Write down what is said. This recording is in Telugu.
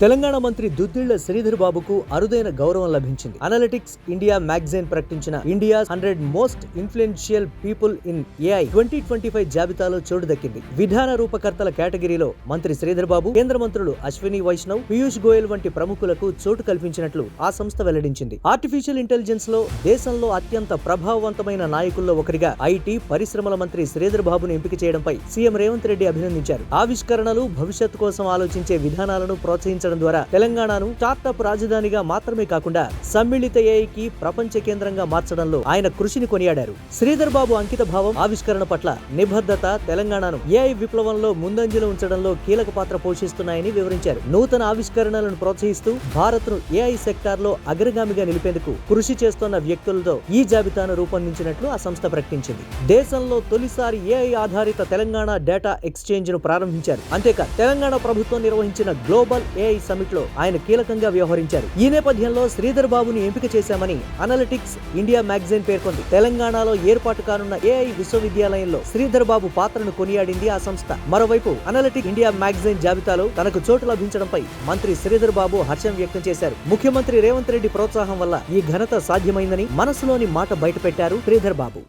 తెలంగాణ మంత్రి దుద్దిళ్ళ శ్రీధర్ బాబుకు అరుదైన గౌరవం లభించింది. అనలిటిక్స్ ఇండియా మ్యాగజైన్ ప్రకటించిన India hundred most influential people in AI twenty twenty five జాబితాలో చోటు దక్కింది. విధాన రూపకర్తల కేటగిరీలో మంత్రి శ్రీధర్ బాబు కేంద్ర మంత్రులు అశ్విని వైష్ణవ్ పీయూష్ గోయల్ వంటి ప్రముఖులకు చోటు కల్పించినట్లు ఆ సంస్థ వెల్లడించింది. ఆర్టిఫిషియల్ ఇంటెలిజెన్స్లో దేశంలో అత్యంత ప్రభావవంతమైన నాయకుల్లో ఒకరిగా ఐటీ పరిశ్రమల మంత్రి శ్రీధర్ బాబును ఎంపిక చేయడంపై సీఎం రేవంత్ రెడ్డి అభినందించారు. ఆవిష్కరణలు భవిష్యత్తు కోసం ఆలోచించే విధానాలను ప్రోత్సహించడం ద్వారా తెలంగాణను స్టార్టప్ రాజధానిగా మాత్రమే కాకుండా సమ్మిళిత ఏఐకి ప్రపంచ కేంద్రంగా మార్చడంలో ఆయన కృషిని కొనియాడారు. శ్రీధర్ బాబు అంకిత భావం ఆవిష్కరణ పట్ల నిబద్ధత తెలంగాణను ఏఐ విప్లవంలో ముందంజలో ఉంచడంలో కీలక పాత్ర పోషిస్తున్నాయని వివరించారు. నూతన ఆవిష్కరణలను ప్రోత్సహిస్తూ భారత్ను ఏఐ సెక్టార్లో అగ్రగామిగా నిలిపేందుకు కృషి చేస్తున్న వ్యక్తులతో ఈ జాబితాను రూపొందించినట్లు ఆ సంస్థ ప్రకటించింది. దేశంలో తొలిసారి ఏఐ ఆధారిత తెలంగాణ డేటా ఎక్స్చేంజ్ను ప్రారంభించారు. అంతేకాదు తెలంగాణ ప్రభుత్వం నిర్వహించిన గ్లోబల్ ఏఐ సమిట్లో ఆయన కీలకంగా వ్యవహరించారు. ఈ నేపథ్యంలో శ్రీధర్ బాబుని ఎంపిక చేశామని అనలిటిక్స్ ఇండియా మ్యాగజైన్ పేర్కొంది. తెలంగాణలో ఏర్పాటు కానున్న ఏఐ విశ్వవిద్యాలయంలో శ్రీధర్ బాబు పాత్రను కొనియాడింది ఆ సంస్థ. మరోవైపు అనలిటిక్ ఇండియా మ్యాగజైన్ జాబితాలో తనకు చోటు లభించడంపై మంత్రి శ్రీధర్ బాబు హర్షం వ్యక్తం చేశారు. ముఖ్యమంత్రి రేవంత్ రెడ్డి ప్రోత్సాహం వల్ల ఈ ఘనత సాధ్యమైందని మనసులోని మాట బయటపెట్టారు శ్రీధర్ బాబు.